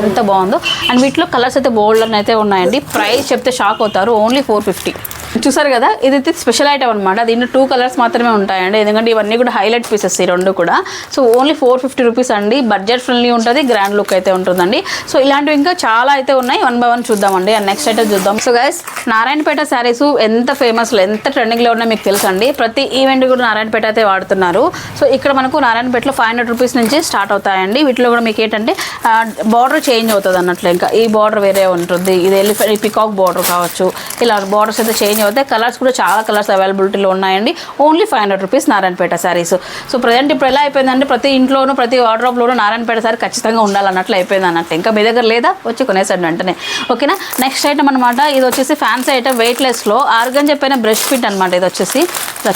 ఎంత బాగుందో. అండ్ వీటిలో కలర్స్ అయితే బోల్డ్ అని అయితే ఉన్నాయండి. ప్రైస్ చెప్తే షాక్ అవుతారు. ఓన్లీ ఫోర్ ఫిఫ్టీ చూసారు కదా? ఇదైతే స్పెషల్ ఐటమ్ అనమాట దీంట్లో టూ కలర్స్ మాత్రమే ఉంటాయండి. ఎందుకంటే ఇవన్నీ కూడా హైలైట్ పీసెస్ ఈ రెండు కూడా. So only four fifty rupees అండి. బడ్జెట్ ఫ్రెండ్లీ ఉంటుంది గ్రాండ్ లుక్ అయితే ఉంటుందండి. సో ఇలాంటివి ఇంకా చాలా అయితే ఉన్నాయి. వన్ బై వన్ చూద్దామండి. అండ్ నెక్స్ట్ అయితే చూద్దాం. సో గైస్ నారాయణపేట శారీస్ ఎంత ఫేమస్ ఎంత ట్రెండింగ్లో ఉన్నాయో మీకు తెలుసండి. ప్రతి ఈవెంట్ కూడా నారాయణపేట అయితే వాడుతున్నారు. సో ఇక్కడ మనకు నారాయణపేటలో ఫైవ్ హండ్రెడ్ రూపీస్ నుంచి స్టార్ట్ అవుతాయండి. వీటిలో కూడా మీకు ఏంటంటే బార్డర్ చేంజ్ అవుతుంది అన్నట్లు ఇంకా. ఈ బార్డర్ వేరే ఉంటుంది. ఇది ఎలిఫెంట్ పికాక్ బార్డర్ కావచ్చు. ఇలా బార్డర్స్ అయితే చేంజ్ అయితే కలర్స్ కూడా చాలా కలర్స్ అవైలబిలిటీలో ఉన్నాయండి. Only five hundred rupees Narayanpet saris so present ఇప్పుడు ఎలా అయిపోయిందంటే ప్రతి ఇంట్లోనూ ప్రతి వార్డ్రోబ్లోనూ నారాయణపేట శారీ ఖచ్చితంగా ఉండాలన్నట్లు అయిపోయింది అన్నట్టు. ఇంకా మీ దగ్గర లేదా? వచ్చి కొనేసండి వెంటనే. ఓకేనా నెక్స్ట్ ఐటమ్ అనమాట ఇది వచ్చేసి ఫ్యాన్సీ ఐటమ్ వెయిట్లెస్లో ఆర్గన్ చెప్పిన బ్రష్ ఫిట్ అనమాట ఇది వచ్చేసి.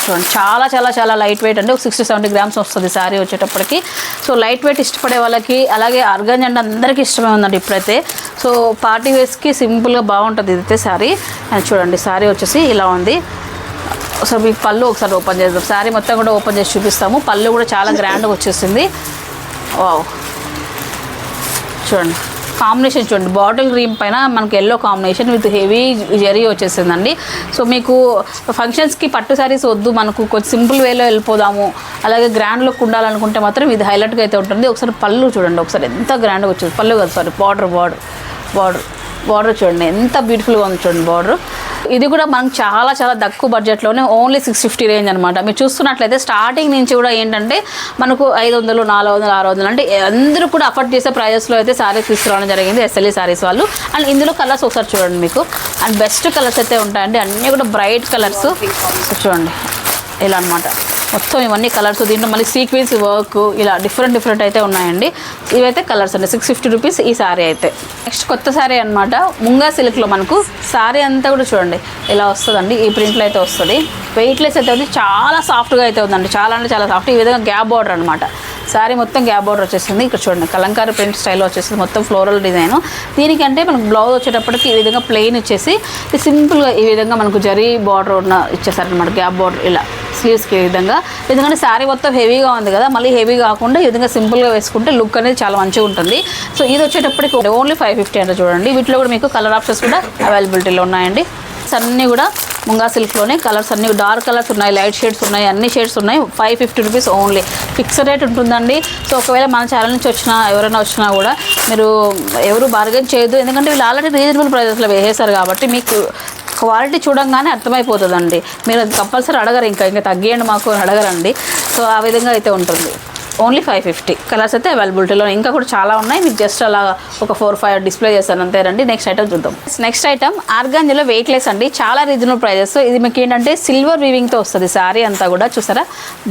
చూడండి చాలా చాలా చాలా లైట్ వెయిట్ అండి. ఒక సిక్స్టీ సెవెంటీ గ్రామ్స్ వస్తుంది శారీ వచ్చేటప్పటికి. సో లైట్ వెయిట్ ఇష్టపడే వాళ్ళకి అలాగే ఆర్గన్ అంటే అందరికీ ఇష్టమే ఉందండి ఇప్పుడైతే. సో పార్టీ వేస్కి సింపుల్గా బాగుంటుంది ఇదైతే శారీ చూడండి శారీ వచ్చేసి ఇలా ఉంది. ఒకసారి మీకు పళ్ళు ఒకసారి ఓపెన్ చేద్దాం. శారీ మొత్తం కూడా ఓపెన్ చేసి చూపిస్తాము. పళ్ళు కూడా చాలా గ్రాండ్గా వచ్చేసింది. వావ్ చూడండి. కాంబినేషన్ చూడండి. బాటిల్ గ్రీన్ పైన మనకి yellow combination with heavy zari వచ్చేసిందండి. సో మీకు ఫంక్షన్స్కి పట్టు శారీస్ వద్దు. మనకు కొంచెం సింపుల్ వేలో వెళ్ళిపోదాము. అలాగే గ్రాండ్ లుక్ ఉండాలనుకుంటే మాత్రం ఇది హైలైట్గా అయితే ఉంటుంది. ఒకసారి పళ్ళు చూడండి. ఒకసారి ఎంత గ్రాండ్గా వచ్చేది పళ్ళు కదా sari border border border border చూడండి ఎంత బ్యూటిఫుల్గా ఉంది చూడండి బార్డర్ ఇది కూడా మనకు చాలా చాలా తక్కువ బడ్జెట్లోనే ఓన్లీ సిక్స్ ఫిఫ్టీ రేంజ్ అనమాట. మీరు చూస్తున్నట్లయితే స్టార్టింగ్ నుంచి కూడా ఏంటంటే మనకు ఐదు వందలు నాలుగు వందలు ఆరు వందలు అంటే అందరూ కూడా అఫర్ట్ చేసే ప్రైజెస్లో అయితే శారీస్ తీసుకురావడం జరిగింది ఎస్ఎల్ఈ శారీస్ వాళ్ళు. అండ్ ఇందులో కలర్స్ ఒకసారి చూడండి మీకు. అండ్ బెస్ట్ కలర్స్ అయితే ఉంటాయండి అన్నీ కూడా బ్రైట్ కలర్స్ చూడండి ఇలా అన్నమాట మొత్తం ఇవన్నీ కలర్స్ దీంట్లో మళ్ళీ సీక్వెన్స్ వర్క్ ఇలా డిఫరెంట్ డిఫరెంట్ అయితే ఉన్నాయండి. ఇవైతే కలర్స్ అండి. సిక్స్ ఫిఫ్టీ రూపీస్ ఈ శారీ అయితే. నెక్స్ట్ కొత్త శారీ అనమాట ముంగా సిల్క్లో మనకు శారీ అంతా కూడా చూడండి. ఇలా వస్తుందండి. ఈ ప్రింట్లో అయితే వస్తుంది. వెయిట్లెస్ అయితే ఉంది. చాలా సాఫ్ట్గా అయితే ఉందండి. చాలా అంటే చాలా సాఫ్ట్ ఈ విధంగా గ్యాప్ బార్డర్ అనమాట శారీ మొత్తం గ్యాప్ బార్డర్ వచ్చేసింది. ఇక్కడ చూడండి కలంకారీ ప్రింట్ స్టైల్లో వచ్చేసింది. మొత్తం ఫ్లోరల్ డిజైన్. దీనికంటే మనకు బ్లౌజ్ వచ్చేటప్పటికి ఈ విధంగా ప్లెయిన్ ఇచ్చేసి సింపుల్గా ఈ విధంగా మనకు జరీ బార్డర్ ఉన్న ఇచ్చేసారనమాట గ్యాప్ బార్డర్ ఇలా స్లీవ్స్కి ఈ విధంగా. ఎందుకంటే శారీ మొత్తం హెవీగా ఉంది కదా మళ్ళీ హెవీ కాకుండా ఈ విధంగా సింపుల్గా వేసుకుంటే లుక్ అనేది చాలా మంచిగా ఉంటుంది. సో ఇది వచ్చేటప్పటికి ఓన్లీ ఫైవ్ ఫిఫ్టీ అంటే చూడండి. వీటిలో కూడా మీకు కలర్ ఆప్షన్స్ కూడా అవైలబిలిటీలో ఉన్నాయండి. అన్నీ కూడా ముంగా సిల్క్లోనే కలర్స్ అన్ని డార్క్ కలర్స్ ఉన్నాయి లైట్ షేడ్స్ ఉన్నాయి అన్ని షేడ్స్ ఉన్నాయి. Five fifty rupees only fixed rate ఉంటుందండి. సో ఒకవేళ మన ఛానల్ నుంచి వచ్చినా ఎవరైనా వచ్చినా కూడా మీరు ఎవరు బార్గెన్ చేయొద్దు. ఎందుకంటే వీళ్ళు ఆల్రెడీ రీజనబుల్ ప్రైజెస్లో వేసేస్తారు కాబట్టి మీకు క్వాలిటీ చూడంగానే అర్థమైపోతుందండి. మీరు అది కంపల్సరీ అడగరు ఇంకా. ఇంకా తగ్గియండి మాకు అడగరండి. సో ఆ విధంగా అయితే ఉంటుంది. Only five fifty. కలర్స్ అయితే అవైలబిలిటీలో ఇంకా కూడా చాలా ఉన్నాయి. మీకు జస్ట్ అలా ఒక ఫోర్ ఫైవ్ డిస్ప్లే చేస్తాను అంతేనండి నెక్స్ట్ ఐటమ్ చూద్దాం. నెక్స్ట్ ఐటమ్ ఆర్గాంజలో వెయిట్ లెస్ అండి. చాలా రీజనబుల్ ప్రైజెస్ ఇది మీకు ఏంటంటే సిల్వర్ వీవింగ్తో వస్తుంది. శారీ అంతా కూడా చూసారా?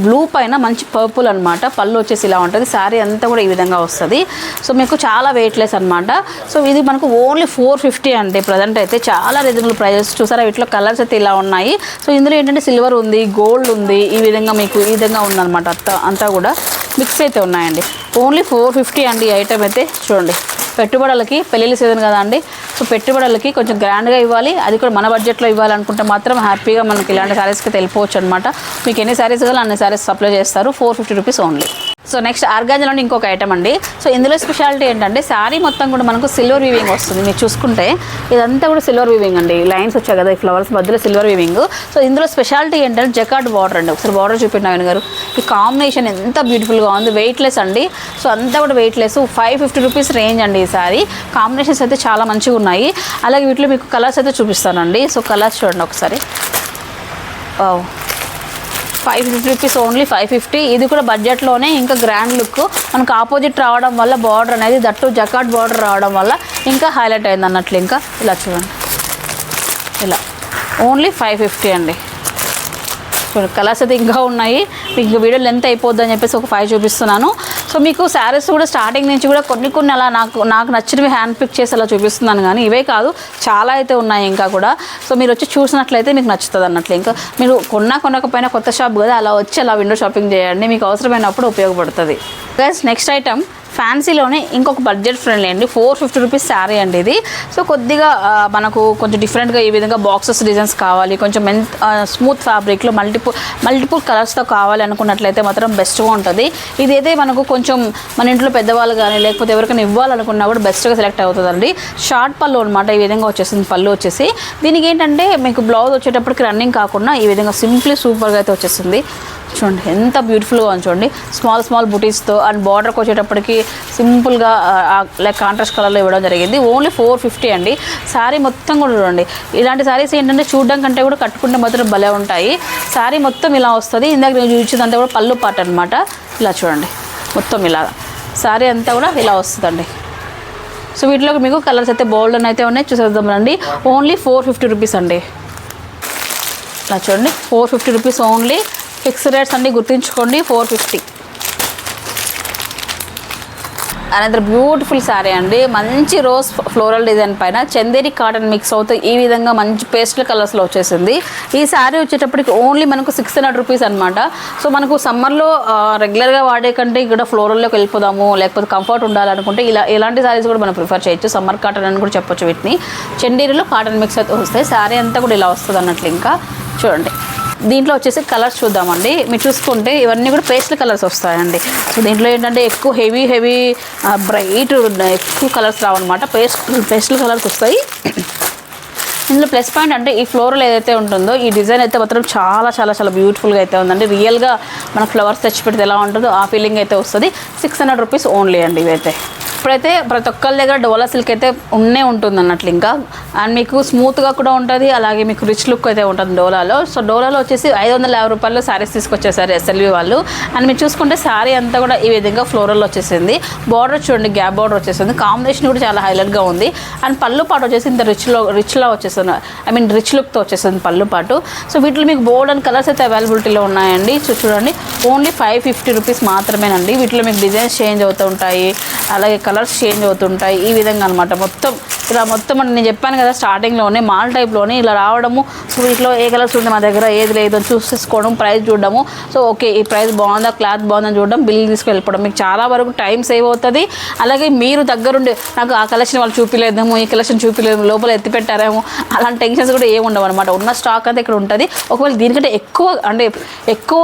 బ్లూ పైన మంచి పర్పుల్ అనమాట పళ్ళు వచ్చేసి ఇలా ఉంటుంది. శారీ అంతా కూడా ఈ విధంగా వస్తుంది. సో మీకు చాలా వెయిట్ లెస్ అనమాట సో ఇది మనకు ఓన్లీ ఫోర్ ఫిఫ్టీ అండి. ప్రజెంట్ అయితే చాలా రీజనబుల్ ప్రైజెస్ చూసారా? వీటిలో కలర్స్ అయితే ఇలా ఉన్నాయి. సో ఇందులో ఏంటంటే సిల్వర్ ఉంది గోల్డ్ ఉంది. ఈ విధంగా మీకు ఈ విధంగా ఉందన్నమాట. అంతా అంతా కూడా. మిక్స్ అయితే ఉన్నాయండి. ఓన్లీ ఫోర్ ఫిఫ్టీ అండి ఈ ఐటమ్ అయితే. చూడండి. పెట్టుబడులకి పెళ్ళిళ్ళ సీజన్ కదా అండి. సో పెట్టుబడులకి కొంచెం గ్రాండ్గా ఇవ్వాలి. అది కూడా మన బడ్జెట్లో ఇవ్వాలనుకుంటే మాత్రం హ్యాపీగా మనకి ఇలాంటి శారీస్కి వెళ్ళిపోవచ్చు అనమాట మీకు ఎన్ని శారీస్ కావాలో అన్ని శారీస్ సప్లై చేస్తారు. Four fifty rupees only so next ఆర్గాంజలోని ఇంకొక ఐటమ్ అండి. సో ఇందులో స్పెషాలిటీ ఏంటంటే శారీ మొత్తం కూడా మనకు సిల్వర్ వీవింగ్ వస్తుంది. మీరు చూసుకుంటే ఇదంతా కూడా సిల్వర్ వీవింగ్ అండి. లైన్స్ వచ్చాయి కదా ఈ ఫ్లవర్స్ మధ్యలో సిల్వర్ వీవింగ్ సో ఇందులో స్పెషాలిటీ ఏంటంటే జకాట్ బార్డర్ అండి. ఒకసారి బార్డర్ చూపించిన ఆయన గారు. ఈ కాంబినేషన్ ఎంత బ్యూటిఫుల్గా ఉంది. వెయిట్లెస్ అండి. సో అంతా కూడా weightless five fifty rupees range అండి ఈ శారీ కాంబినేషన్స్ అయితే చాలా మంచిగా ఉన్నాయి. అలాగే వీటిలో మీకు కలర్స్ అయితే చూపిస్తానండి. సో కలర్స్ చూడండి ఒకసారి. Wow five fifty rupees only five fifty ఇది కూడా బడ్జెట్లోనే ఇంకా గ్రాండ్ లుక్ మనకు ఆపోజిట్ రావడం వల్ల బార్డర్ అనేది దట్టు జకాట్ బార్డర్ రావడం వల్ల ఇంకా హైలైట్ అయింది అన్నట్లు ఇంకా ఇలా చూడండి. ఇలా. ఓన్లీ ఫైవ్ ఫిఫ్టీ అండి. కలర్స్ అయితే ఇంకా ఉన్నాయి. మీకు వీడియో లెంత్ అయిపోద్ది అని చెప్పేసి ఒక ఫైవ్ చూపిస్తున్నాను. సో మీకు శారీస్ కూడా స్టార్టింగ్ నుంచి కూడా కొన్ని కొన్ని అలా నాకు నాకు నచ్చినవి హ్యాండ్ పిక్ చేసి అలా చూపిస్తున్నాను కానీ ఇవే కాదు చాలా అయితే ఉన్నాయి ఇంకా కూడా. సో మీరు వచ్చి చూసినట్లయితే మీకు నచ్చుతుంది అన్నట్లు. ఇంకా మీరు కొన్నా కొనకపోయినా కొత్త షాప్ కదా అలా వచ్చి అలా విండో షాపింగ్ చేయండి మీకు అవసరమైనప్పుడు ఉపయోగపడుతుంది. గైస్ నెక్స్ట్ ఐటమ్ ఫ్యాన్సీలోనే ఇంకొక బడ్జెట్ ఫ్రెండ్లీ అండి. ఫోర్ ఫిఫ్టీ రూపీస్ శారీ అండి ఇది. సో కొద్దిగా మనకు కొంచెం డిఫరెంట్గా ఈ విధంగా బాక్సెస్ డిజైన్స్ కావాలి. కొంచెం మెన్ స్మూత్ ఫ్యాబ్రిక్లో మల్టిపుల్ మల్టిపుల్ కలర్స్తో కావాలి అనుకున్నట్లయితే మాత్రం బెస్ట్గా ఉంటుంది. ఇదైతే మనకు కొంచెం మన ఇంట్లో పెద్దవాళ్ళు కానీ లేకపోతే ఎవరికైనా ఇవ్వాలనుకున్నా కూడా బెస్ట్గా సెలెక్ట్ అవుతుందండి. షార్ట్ పళ్ళు అనమాట ఈ విధంగా వచ్చేసింది పళ్ళు వచ్చేసి. దీనికి ఏంటంటే మీకు బ్లౌజ్ వచ్చేటప్పటికి రన్నింగ్ కాకుండా ఈ విధంగా సింప్లీ సూపర్గా అయితే వచ్చేసింది. చూడండి ఎంత బ్యూటిఫుల్గా ఉంది చూడండి. స్మాల్ స్మాల్ బుటీస్తో అండ్ బార్డర్కి వచ్చేటప్పటికి సింపుల్గా లైక్ కాంట్రాస్ట్ కలర్లో ఇవ్వడం జరిగింది. ఓన్లీ ఫోర్ ఫిఫ్టీ అండి. శారీ మొత్తం కూడా చూడండి. ఇలాంటి శారీస్ ఏంటంటే చూడడం కంటే కూడా కట్టుకుంటే మాత్రం భలే ఉంటాయి. శారీ మొత్తం ఇలా వస్తుంది. ఇందాక నేను చూపించిందంతా కూడా పళ్ళు పాట అనమాట ఇలా చూడండి. మొత్తం ఇలా. శారీ అంతా కూడా ఇలా వస్తుందండి. సో వీటిలో మీకు కలర్స్ అయితే బోల్డ్ అయితే ఉన్నాయి. చూసేద్దాం రండి. ఓన్లీ ఫోర్ ఫిఫ్టీ రూపీస్ అండి. ఇలా చూడండి. Four fifty rupees only fix rates అన్ని గుర్తుంచుకోండి four fifty another beautiful sari అండి. మంచి రోజ్ ఫ్లోరల్ డిజైన్ పైన చందేరి కాటన్ మిక్స్ అవుతూ ఈ విధంగా మంచి పేస్టల్ కలర్స్లో వచ్చేసింది. ఈ శారీ వచ్చేటప్పటికి ఓన్లీ మనకు సిక్స్ హండ్రెడ్ రూపీస్ అనమాట సో మనకు సమ్మర్లో రెగ్యులర్గా వాడే కంటే ఇక్కడ ఫ్లోరల్లోకి వెళ్ళిపోదాము లేకపోతే కంఫర్ట్ ఉండాలనుకుంటే ఇలా ఇలాంటి శారీస్ కూడా మనం ప్రిఫర్ చేయొచ్చు. సమ్మర్ కాటన్ అని కూడా చెప్పొచ్చు వీటిని. చందేరిలో కాటన్ మిక్స్ అయితే వస్తాయి శారీ అంతా కూడా ఇలా వస్తుంది అన్నట్లు ఇంకా చూడండి. దీంట్లో వచ్చేసి కలర్స్ చూద్దామండి. మీరు చూసుకుంటే ఇవన్నీ కూడా పేస్టల్ కలర్స్ వస్తాయండి. సో దీంట్లో ఏంటంటే ఎక్కువ హెవీ హెవీ బ్రైట్ ఎక్కువ కలర్స్ రావన్నమాట. పేస్ట్ పేస్టల్ కలర్స్ వస్తాయి. ఇందులో ప్లస్ పాయింట్ అంటే ఈ ఫ్లోరల్ ఏదైతే ఉంటుందో ఈ డిజైన్ అయితే మాత్రం చాలా చాలా చాలా బ్యూటిఫుల్గా అయితే ఉందండి. రియల్గా మన ఫ్లవర్స్ తెచ్చి పెడితే ఎలా ఉంటుందో ఆ ఫీలింగ్ అయితే వస్తుంది. సిక్స్ హండ్రెడ్ రూపీస్ ఓన్లీ అండి ఇవైతే. ఇప్పుడైతే ప్రతి ఒక్కరి దగ్గర డోలా సిల్క్ అయితే ఉన్నే ఉంటుంది అన్నట్లు ఇంకా. అండ్ మీకు స్మూత్గా కూడా ఉంటుంది అలాగే మీకు రిచ్ లుక్ అయితే ఉంటుంది డోలాలో. సో డోలాలో వచ్చేసి ఐదు వందల యాభై రూపాయలు శారీస్ తీసుకొచ్చేసారు ఎస్ఎల్వి వాళ్ళు. అండ్ మీరు చూసుకుంటే శారీ అంతా కూడా ఈ విధంగా ఫ్లోరల్ వచ్చేసింది. బార్డర్ చూడండి గ్యాప్ బార్డర్ వచ్చేసింది. కాంబినేషన్ కూడా చాలా హైలైట్గా ఉంది. అండ్ పళ్ళు పాటు వచ్చేసి ఇంత రిచ్లో రిచ్లా వచ్చేసింది. ఐ మీన్ రిచ్ లుక్తో వచ్చేసింది పళ్ళు పాటు. సో వీటిలో మీకు బోర్డ్ అండ్ కలర్స్ అయితే అవైలబిలిటీలో ఉన్నాయండి. చూడండి. ఓన్లీ ఫైవ్ ఫిఫ్టీ రూపీస్ మాత్రమేనండి. వీటిలో మీకు డిజైన్స్ చేంజ్ అవుతూ ఉంటాయి. అలాగే కలర్స్ చేంజ్ అవుతుంటాయి. ఈ విధంగా అనమాట మొత్తం ఇలా మొత్తం నేను చెప్పాను కదా స్టార్టింగ్లోనే మాల్ టైప్లోనే ఇలా రావడము సో వీటిలో ఏ కలర్స్ ఉంది మా దగ్గర ఏది లేదో చూసేసుకోవడం ప్రైస్ చూడడము. సో ఓకే ఈ ప్రైస్ బాగుందా క్లాత్ బాగుందని చూడడం బిల్ తీసుకెళ్ళిపోవడం. మీకు చాలా వరకు టైం సేవ్ అవుతుంది. అలాగే మీరు దగ్గరుండి నాకు ఆ కలెక్షన్ వాళ్ళు చూపిలేదేమో ఈ కలెక్షన్ చూపించలేదు లోపల ఎత్తి పెట్టారేమో అలాంటి టెన్షన్స్ కూడా ఏముండవు అనమాట ఉన్న స్టాక్ అంతా ఇక్కడ ఉంటుంది. ఒకవేళ దీనికంటే ఎక్కువ అంటే ఎక్కువ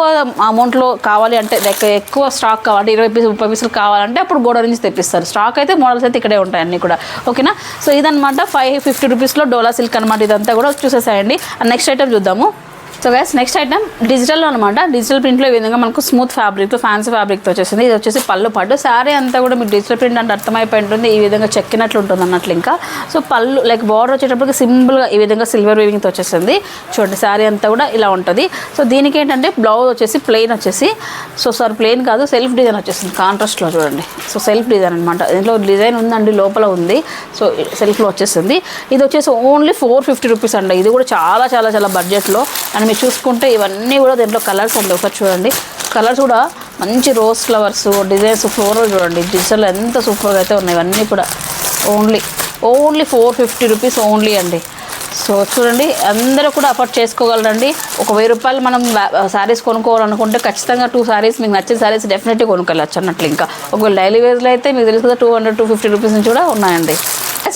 అమౌంట్లో కావాలి అంటే లైక్ ఎక్కువ స్టాక్ కావాలి ఇరవై పీసులు ముప్పై పీసులు కావాలంటే అప్పుడు గోడ నుంచి తెప్పిస్తారు. స్టాక్ అయితే మోడల్స్ అయితే ఇక్కడే ఉంటాయి అన్నీ కూడా. ఓకేనా సో ఇదనమాట ఫైవ్ ఫిఫ్టీ రూపీస్లో డోలా సిల్క్ అనమాట ఇదంతా కూడా. చూసేసాయండి. నెక్స్ట్ ఐటమ్ చూద్దాము. So guys next item digital అనమాట డిజిటల్ ప్రింట్లో ఈ విధంగా మనకు స్మూత్ ఫ్యాబ్రిక్తో ఫ్యాన్సీ ఫ్యాబ్రిక్తో వచ్చేసింది. ఇది వచ్చేసి పళ్ళు పాటు. శారీ అంతా కూడా మీకు డిజిటల్ ప్రింట్ అంటే అర్థమైపోయి ఉంటుంది. ఈ విధంగా చెక్కినట్లు ఉంటుంది అన్నట్లు ఇంకా. సో పళ్ళు లైక్ బార్డర్ వచ్చేటప్పటికి సింపుల్గా ఈ విధంగా సిల్వర్ వీవింగ్తో వచ్చేసింది. చూడండి శారీ అంతా కూడా ఇలా ఉంటుంది. సో దీనికి ఏంటంటే బ్లౌజ్ వచ్చేసి ప్లెయిన్ వచ్చేసి. సో సార్ ప్లెయిన్ కాదు సెల్ఫ్ డిజైన్ వచ్చేసింది. కాంట్రాస్ట్లో చూడండి. సో సెల్ఫ్ డిజైన్ అనమాట దీంట్లో డిజైన్ ఉందండి లోపల ఉంది. సో సెల్ఫ్లో వచ్చేసింది. ఇది వచ్చేసి ఓన్లీ ఫోర్ ఫిఫ్టీ రూపీస్ అండి. ఇది కూడా చాలా చాలా చాలా బడ్జెట్లో అండ్ మీరు చూసుకుంటే ఇవన్నీ కూడా దీంట్లో కలర్స్ అండి. ఒకటి చూడండి. కలర్స్ కూడా మంచి రోజ్ ఫ్లవర్స్ డిజైన్స్ ఫ్లోరల్ చూడండి. డిజిటల్ ఎంత సూపర్గా అయితే ఉన్నాయి. ఇవన్నీ కూడా only only four fifty rupees only అండి. సో చూడండి అందరూ కూడా అఫోర్డ్ చేసుకోగలరండి. ఒక వెయ్యి రూపాయలు మనం శారీస్ కొనుక్కోవాలనుకుంటే ఖచ్చితంగా టూ శారీస్ మీకు నచ్చిన శారీస్ డెఫినెట్గా కొనుక్కోవచ్చు అన్నట్లు ఇంకా. ఒకవేళ డైలీ వేజ్లో అయితే మీకు తెలుసు కదా two hundred two fifty rupees నుంచి కూడా ఉన్నాయండి.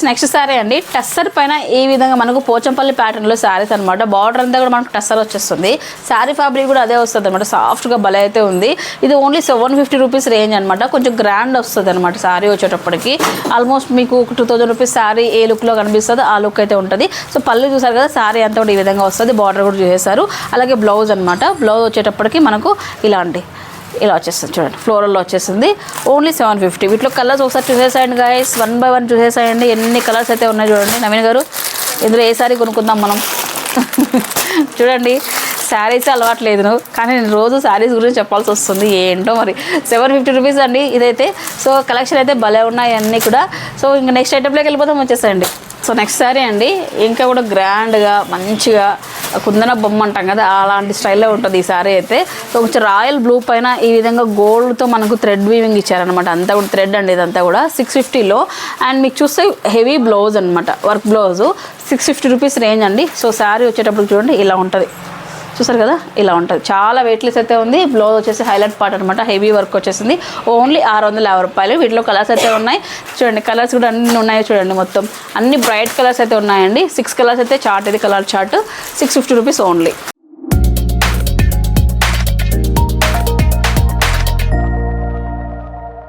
నెక్స్ట్ సారీ అండి. టస్సర్ పైన ఈ విధంగా మనకు పోచంపల్లి ప్యాటర్న్లో శారీస్ అనమాట బార్డర్ అంతా కూడా మనకు టస్సర్ వచ్చేస్తుంది. శారీ ఫ్యాబ్రిక్ కూడా అదే వస్తుంది అనమాట సాఫ్ట్గా భలే అయితే ఉంది. ఇది only seven fifty rupees range అనమాట కొంచెం గ్రాండ్ వస్తుంది అనమాట శారీ వచ్చేటప్పటికి. ఆల్మోస్ట్ మీకు టూ థౌజండ్ రూపీస్ శారీ ఏ లుక్లో కనిపిస్తుందో ఆ లుక్ అయితే ఉంటుంది. సో పళ్ళు చూసారు కదా శారీ అంతా కూడా ఈ విధంగా వస్తుంది. బార్డర్ కూడా చూసేసారు అలాగే బ్లౌజ్ అనమాట బ్లౌజ్ వచ్చేటప్పటికి మనకు ఇలాంటి ఇలా వచ్చేస్తుంది. చూడండి ఫ్లోరల్లో వచ్చేసింది. ఓన్లీ సెవెన్ ఫిఫ్టీ వీటిలో కలర్స్ ఒకసారి చూసేసాయండి గాయస్ వన్ బై వన్ చూసేసాయండి. ఎన్ని కలర్స్ అయితే ఉన్నాయి చూడండి. నవీన్ గారు ఇందులో ఏ సారీ కొనుక్కుందాం మనం? <laughs> చూడండి శారీస్ అలవాట్లేదు కానీ నేను రోజు శారీస్ గురించి చెప్పాల్సి వస్తుంది. ఏంటో మరి. సెవెన్ ఫిఫ్టీ రూపీస్ అండి ఇదైతే. సో కలెక్షన్ అయితే భలే ఉన్నాయి అన్నీ కూడా. సో ఇంకా నెక్స్ట్ ఐటెంలోకి వెళ్ళిపోతాం వచ్చేసండి సో నెక్స్ట్ సారీ అండి. ఇంకా కూడా గ్రాండ్గా మంచిగా కుందన బొమ్మ అంటాం కదా అలాంటి స్టైల్లో ఉంటుంది ఈ సారీ అయితే. సో కొంచెం రాయల్ బ్లూ పైన ఈ విధంగా గోల్డ్తో మనకు థ్రెడ్ వీవింగ్ ఇచ్చారనమాట అంతా కూడా థ్రెడ్ అండి ఇదంతా కూడా. సిక్స్ ఫిఫ్టీలో అండ్ మీకు చూస్తే హెవీ బ్లౌజ్ అనమాట work blouse six fifty rupees range అండి. సో శారీ వచ్చేటప్పుడు చూడండి ఇలా ఉంటుంది. చూసారు కదా? ఇలా ఉంటుంది చాలా వెయిట్లెస్ అయితే ఉంది. బ్లౌజ్ వచ్చేసి హైలైట్ పార్ట్ అనమాట హెవీ వర్క్ వచ్చేసింది. ఓన్లీ ఆరు వందల యాభై రూపాయలు. వీటిలో కలర్స్ అయితే ఉన్నాయి. చూడండి కలర్స్ కూడా అన్ని ఉన్నాయి చూడండి మొత్తం. అన్ని బ్రైట్ కలర్స్ అయితే ఉన్నాయండి. సిక్స్ కలర్స్ అయితే చార్ట్ ఇది colour chart six fifty rupees only